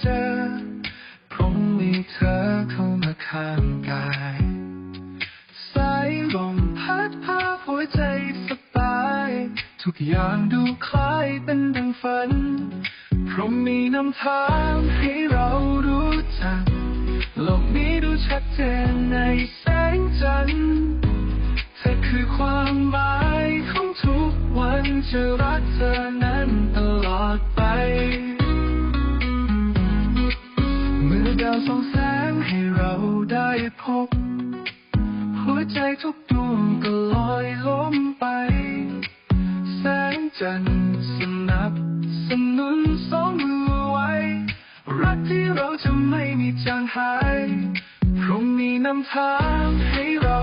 เจอ คงมีเธอเข้ามาข้างกายสายลมพัดพาหัวใจสบาย ทุกอย่างดูคล้ายเป็นดังฝัน พรมมีนำทางให้เรารู้จักโลกนี้ดูชัดเจนในแสงจันทร์เธอคือความหมายของทุกวันจะรักเธอนั้นตลอดไป ส่องแสงให้เราได้พบ หัวใจทุกดวงก็ลอยล้มไป แสงจันทร์สนับสนุนสองมือไว้ รักที่เราจะไม่มีจางหายพรุ่งนี้นำทางให้เรา